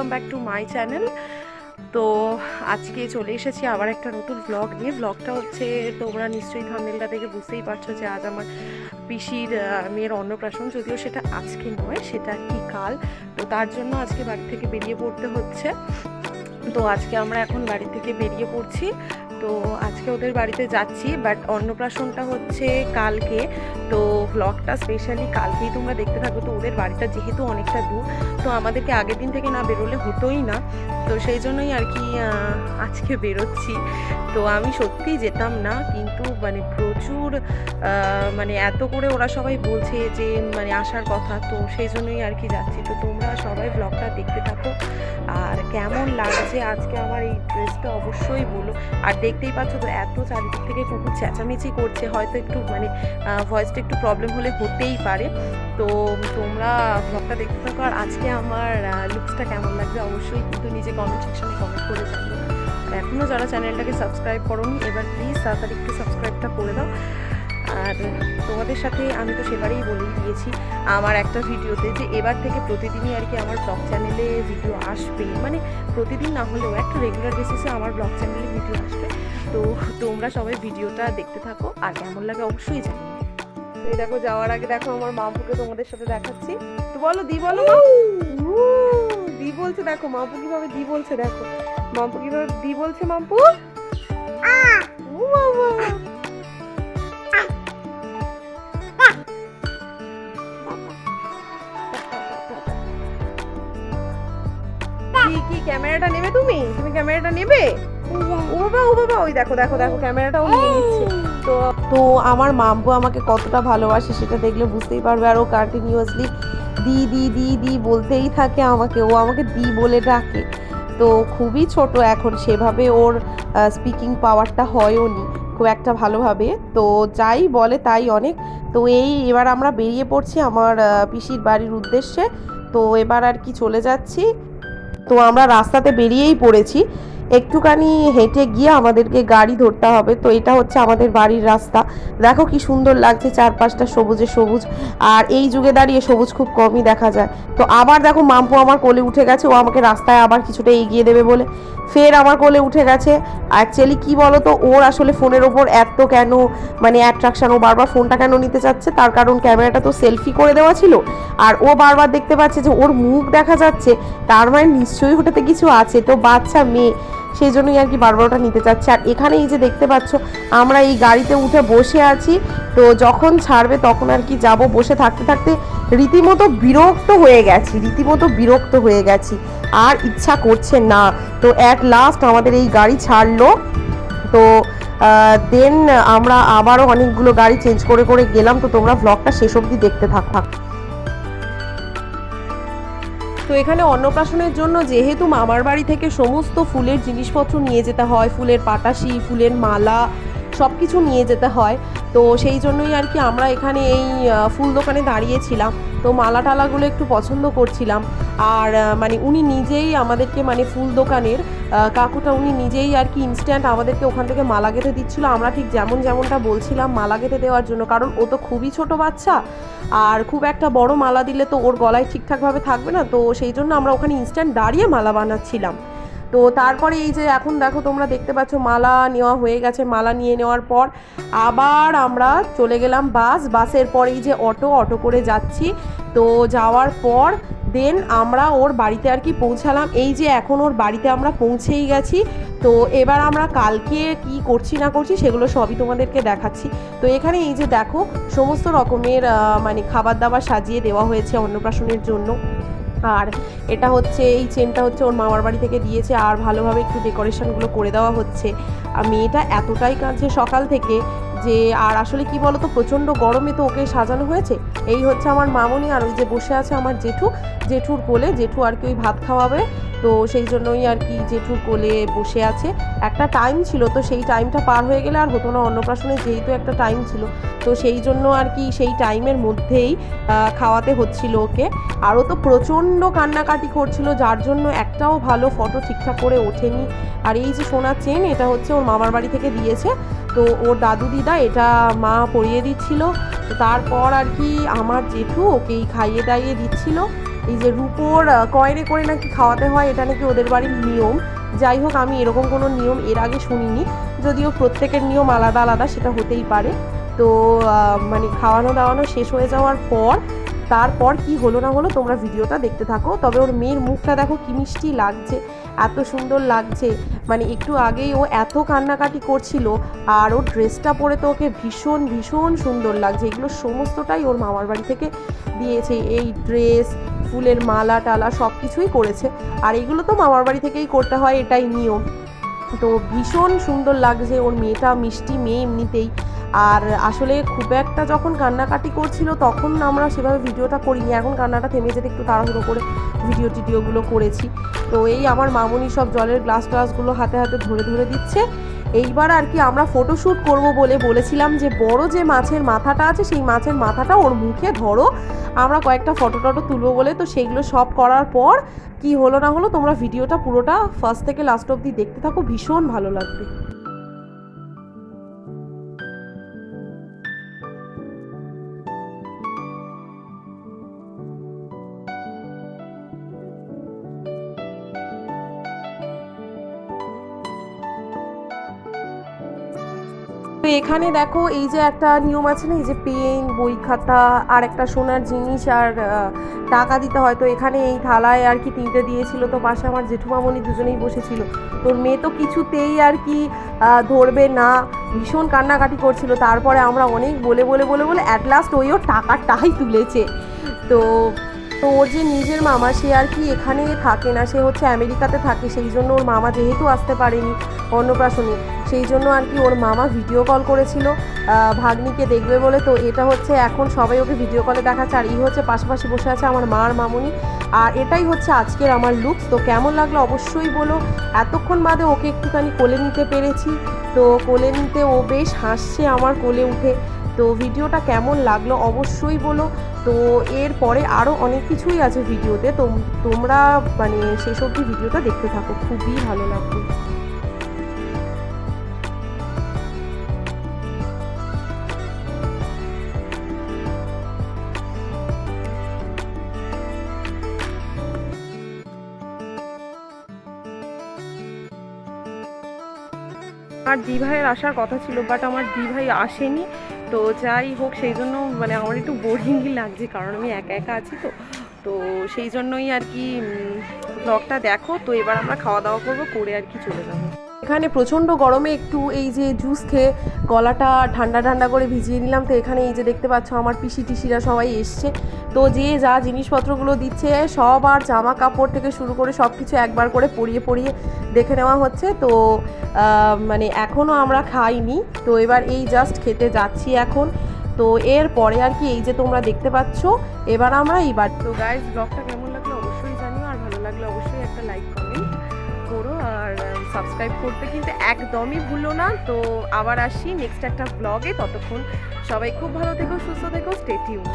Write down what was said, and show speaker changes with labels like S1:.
S1: Welcome back to my channel তো আজকে চলে এসেছি আবার একটা নতুন ব্লগ নিয়ে। ব্লগটা হচ্ছে, তোমরা নিশ্চয়ই থামেলটা থেকে বুঝতেই পারছ যে আজ আমার পিসির মেয়ের অন্নপ্রাশন। যদিও সেটা আজকে নয়, সেটা কি কাল? তো তার জন্য আজকে বাড়ি থেকে বেরিয়ে পড়তে হচ্ছে। তো আজকে আমরা এখন বাড়ি থেকে বেরিয়ে পড়ছি। তো আজকে ওদের বাড়িতে যাচ্ছি বাট অন্নপ্রাশনটা হচ্ছে কালকে। তো ব্লগটা স্পেশালি কালকেই তোমরা দেখতে থাকো তো ওদের বাড়িটা যেহেতু অনেকটা দূর, তো আমাদেরকে আগের দিন থেকে না বেরোলে হতোই না। তো সেই জন্যই আর কি আজকে বেরোচ্ছি। তো আমি সত্যিই যেতাম না, কিন্তু মানে প্রচুর মানে এত করে ওরা সবাই বলছে যে মানে আসার কথা, তো সেই জন্যই আর কি যাচ্ছি। তো তোমরা সবাই ব্লগটা দেখতে থাকো। আর কেমন লাগছে আজকে আমার এই ড্রেসটা অবশ্যই বলো। আর দেখতেই পাচ্ছ তো এত চারিদিক থেকে কুকুর চেঁচামেচি করছে। হয়তো একটু মানে ভয়েসটা একটু প্রবলেম হলে হতেই পারে। তো তোমরা ব্লগটা দেখতে থাকো। আর আজকে আমার লুকসটা কেমন লাগবে অবশ্যই কিন্তু নিজে কমেন্ট সেকশনে কমেন্ট করে জানিও। এখনও যারা চ্যানেলটাকে সাবস্ক্রাইব করোনি, এবার প্লিজ তাড়াতাড়ি একটু সাবস্ক্রাইবটা করে দাও। আর তোমাদের সাথে আমি তো সেবারেই বলেই দিয়েছি আমার একটা ভিডিওতে যে এবার থেকে প্রতিদিনই আর কি আমার ব্লগ চ্যানেলে ভিডিও আসবে। মানে প্রতিদিন না হলেও একটা রেগুলার বেসিসে আমার ব্লগ চ্যানেলে ভিডিও আসবে। তো তোমরা সবাই ভিডিওটা দেখতে থাকো আর কেমন লাগে অবশ্যই জানিও। তো এই দেখো, যাওয়ার আগে দেখো আমার মামপুকে তোমাদের সাথে দেখাচ্ছি। তো বলো, দি বলো দি বলছে, দেখো মাম্পু কীভাবে দি বলছে, দেখো। মাম্পু কীভাবে দি বলছে, মাম্পু? নেবে? ও বাবা। ও বাবা ওই দেখো দেখো দেখো ক্যামেরাটাও নিয়ে নিচ্ছে। তো তো আমার মাম্পু আমাকে কতটা ভালোবাসে সেটা দেখলে বুঝতেই পারবে। আর ও কন্টিনিউয়াসলি দি দি দি দি বলতেই থাকে আমাকে। ও আমাকে দি বলে ডাকে। তো খুবই ছোট এখন সেভাবে ওর স্পিকিং পাওয়ারটা হয়ও নি খুব একটা ভালোভাবে। তো যাই বলে তাই অনেক। তো এই এবার আমরা বেরিয়ে পড়ছি আমার পিসির বাড়ির উদ্দেশ্যে। তো এবার আর কি চলে যাচ্ছি। তো আমরা রাস্তাতে বেরিয়েই পড়েছি। একটুখানি হেঁটে গিয়ে আমাদেরকে গাড়ি ধরতে হবে। তো এটা হচ্ছে আমাদের বাড়ির রাস্তা। দেখো কি সুন্দর লাগছে চারপাশটা সবুজে সবুজ। আর এই যুগে দাঁড়িয়ে সবুজ খুব কমই দেখা যায়। তো আবার দেখো মাম্পু আমার কোলে উঠে গেছে, ও আমাকে রাস্তায় আবার কিছুটা এগিয়ে দেবে বলে। ফের আমার কোলে উঠে গেছে। অ্যাকচুয়ালি কি বলো তো ওর আসলে ফোনের ওপর এত কেন মানে অ্যাট্রাকশন ও বারবার ফোনটা কেন নিতে চাচ্ছে? তার কারণ ক্যামেরাটা তো সেলফি করে দেওয়া ছিল। আর ও বারবার দেখতে পাচ্ছে যে ওর মুখ দেখা যাচ্ছে। তার মানে নিশ্চয়ই ওটাতে কিছু আছে। তো বাচ্চা মেয়ে সেই জন্যই আর কি বারবার ওটা নিতে চাচ্ছে। আর এখানে এই যে দেখতে পাচ্ছ, আমরা এই গাড়িতে উঠে বসে আছি। তো যখন ছাড়বে তখন আর কি যাব। বসে থাকতে থাকতে রীতিমতো বিরক্ত হয়ে গেছি, রীতিমতো বিরক্ত হয়ে গেছি। আর ইচ্ছা করছে না। তো অ্যাট লাস্ট আমাদের এই গাড়ি ছাড়লো। তো দেন আমরা আবারও অনেকগুলো গাড়ি চেঞ্জ করে করে গেলাম। তো তোমরা ব্লগটা শেষ অবধি দেখতে থাক। তো এখানে অন্নপ্রাশনের জন্য যেহেতু মামার বাড়ি থেকে সমস্ত ফুলের জিনিসপত্র নিয়ে যেতে হয়, ফুলের পাটাশি ফুলের মালা সব কিছু নিয়ে যেতে হয়। তো সেই জন্যই আর কি আমরা এখানে এই ফুল দোকানে দাঁড়িয়েছিলাম। তো মালা টালাগুলো একটু পছন্দ করছিলাম। আর মানে উনি নিজেই আমাদেরকে মানে ফুল দোকানের কাকুটা উনি নিজেই আর কি ইনস্ট্যান্ট আমাদেরকে ওখান থেকে মালা গেঁথে দিচ্ছিল। আমরা ঠিক যেমন যেমনটা বলছিলাম, মালা গেঁথে দেওয়ার জন্য। কারণ ও তো খুবই ছোট বাচ্চা। আর খুব একটা বড় মালা দিলে তো ওর গলায় ঠিকঠাকভাবে থাকবে না। তো সেই জন্য আমরা ওখানে ইনস্ট্যান্ট দাঁড়িয়ে মালা বানাচ্ছিলাম। তো তারপরে এই যে এখন দেখো তোমরা দেখতে পাচ্ছ মালা নেওয়া হয়ে গেছে। মালা নিয়ে নেওয়ার পর আবার আমরা চলে গেলাম বাস। বাসের পর এই যে অটো অটো করে যাচ্ছি। তো যাওয়ার পর দেন আমরা ওর বাড়িতে আর কি পৌঁছালাম। এই যে এখন ওর বাড়িতে আমরা পৌঁছেই গেছি। তো এবার আমরা কালকে কি করছি, না করছি সেগুলো সবই তোমাদেরকে দেখাচ্ছি। তো এখানে এই যে দেখো, সমস্ত রকমের মানে খাবার দাবার সাজিয়ে দেওয়া হয়েছে অন্নপ্রাশনের জন্য। আর এটা হচ্ছে, এই চেনটা হচ্ছে ওর মামার বাড়ি থেকে দিয়েছে আর ভালোভাবে একটু ডেকোরেশনগুলো করে দেওয়া হচ্ছে। আর মেয়েটা এতটাই কাঁদছে সকাল থেকে যে, আর আসলে কি বলতো, প্রচণ্ড গরমে তো ওকে সাজানো হয়েছে। এই হচ্ছে আমার মামনি আর ওই যে বসে আছে আমার জেঠু। জেঠুর কোলে, জেঠু আর কি ওই ভাত খাওয়াবে। তো সেই জন্যই আর কি জেঠুর কোলে বসে আছে। একটা টাইম ছিল, তো সেই টাইমটা পার হয়ে গেলে আর হতো না। অন্নপ্রাশনে যেহেতু একটা টাইম ছিল, তো সেই জন্য আর কি সেই টাইমের মধ্যেই খাওয়াতে হচ্ছিল ওকে। আরও তো প্রচণ্ড কান্নাকাটি করছিল, যার জন্য একটাও ভালো ফটো ঠিকঠাক করে ওঠেনি। আর এই যে সোনার চেন, এটা হচ্ছে ওর মামার বাড়ি থেকে দিয়েছে। তো ওর দাদু দিদা, এটা মা পরিয়ে দিচ্ছিল। তারপর আর কি আমার জেঠু ওকেই খাইয়ে দাইয়ে দিচ্ছিল। এই যে রুপোর কয়েনে করে নাকি খাওয়াতে হয়, এটা নাকি ওদের বাড়ির নিয়ম। যাই হোক, আমি এরকম কোনো নিয়ম এর আগে শুনিনি। যদিও প্রত্যেকের নিয়ম আলাদা আলাদা, সেটা হতেই পারে। তো মানে খাওয়ানো দাওয়ানো শেষ হয়ে যাওয়ার পর, তারপর কি হলো না হলো তোমরা ভিডিওটা দেখতে থাকো। তবে ওর মেয়ের মুখটা দেখো কি মিষ্টি লাগছে, এত সুন্দর লাগছে। মানে একটু আগেই ও এত কান্নাকাটি করছিল, আর ওর ড্রেসটা পরে তো ওকে ভীষণ ভীষণ সুন্দর লাগছে। এগুলো সমস্তটাই ওর মামার বাড়ি থেকে দিয়েছে। এই ড্রেস ফুলের মালা টালা সব কিছুই করেছে। আর এগুলো তো মামার বাড়ি থেকেই করতে হয়, এটাই নিয়ম। তো ভীষণ সুন্দর লাগছে ওর মেয়েটা, মিষ্টি মেয়ে এমনিতেই। আর আসলে খুব একটা যখন কান্নাকাটি করছিল, তখন আমরা সেভাবে ভিডিওটা করিনি। এখন কান্নাটা থেমে যেতে একটু তাড়াহুড়ো করে ভিডিও টিডিওগুলো করেছি। তো এই আমার মামুনি সব জলের গ্লাস গ্লাসগুলো হাতে হাতে ধরে ধরে দিচ্ছে। এইবার আর কি আমরা ফটোশ্যুট করব বলে বলেছিলাম যে, বড় যে মাছের মাথাটা আছে, সেই মাছের মাথাটা ওর মুখে ধরো। আমরা কয়েকটা ফটো টটো তুলবো বলে, তো সেইগুলো সব করার পর কি হলো না হলো, তোমরা ভিডিওটা পুরোটা ফার্স্ট থেকে লাস্ট অবধি দেখতে থাকো, ভীষণ ভালো লাগবে। এখানে দেখো, এই যে একটা নিয়ম আছে না, এই যে পেন, বই খাতা, আর একটা সোনার জিনিস, আর টাকা দিতে হয়। তো এখানে এই থালায় আর কি তিনটে দিয়েছিল। তো পাশে আমার জেঠুমামনি দুজনেই বসেছিল। তোর মেয়ে তো কিছুতেই আর কি ধরবে না। ভীষণ কান্নাকাটি করছিল। তারপরে আমরা অনেক বলে বলে বলে বলে অ্যাট লাস্ট ওইও টাকাটাই তুলেছে। তো তো ওর যে নিজের মামা, সে আর কি এখানে থাকে না, সে হচ্ছে আমেরিকাতে থাকে, সেই জন্য ওর মামা যেহেতু আসতে পারেনি অন্নপ্রাশনে, সেই জন্য আর কি ওর মামা ভিডিও কল করেছিল ভাগ্নিকে দেখবে বলে। তো এটা হচ্ছে এখন সবাই ওকে ভিডিও কলে দেখাচ্ছে, আর এই হচ্ছে পাশাপাশি বসে আছে আমার মার মামুনি। আর এটাই হচ্ছে আজকের আমার লুকস তো কেমন লাগল অবশ্যই বলো। এতক্ষণ বাদে ওকে একটুখানি কোলে নিতে পেরেছি, তো কোলে নিতে ও বেশ হাসছে আমার কোলে উঠে। তো ভিডিওটা কেমন লাগল অবশ্যই বলো। তো এরপরে আরও অনেক কিছুই আছে ভিডিওতে। তো তোমরা মানে শেষ অবধি ভিডিওটা দেখতে থাকো, খুবই ভালো লাগবে। আমার দিভাইয়ের আসার কথা ছিল বাট আমার দিভাই আসেনি। তো যাই হোক, সেই জন্য মানে আমার একটু বোরিংই লাগছে, কারণ আমি একা একা আছি তো। তো সেই জন্যই আর কি ব্লগটা দেখো, তো এবার আমরা খাওয়া দাওয়া করব, করে আর কি চলে যাব। এখানে প্রচণ্ড গরমে একটু এই যে জুস খেয়ে গলাটা ঠান্ডা ঠান্ডা করে ভিজিয়ে নিলাম। তো এখানে এই যে দেখতে পাচ্ছ আমার পিসি টিসিরা সবাই এসছে। তো যে যা জিনিসপত্রগুলো দিচ্ছে, সব আর জামা কাপড় থেকে শুরু করে সব কিছু একবার করে পরিয়ে পরিয়ে দেখে নেওয়া হচ্ছে। তো মানে এখনও আমরা খাইনি। তো এবার এই জাস্ট খেতে যাচ্ছি এখন। তো এর পরে আর কি এই যে তোমরা দেখতে পাচ্ছ, এবার আমরা এইবার তো গাইজ ব্লগটা কেমন লাগল অবশ্যই জানিও, আর ভালো লাগলে অবশ্যই একটা লাইক আর সাবস্ক্রাইব করতে কিন্তু একদমই ভুলো না। তো আবার আসি নেক্সট একটা ব্লগে ততক্ষণ সবাই খুব ভালো থেকো, সুস্থ থেকো স্টে টিউন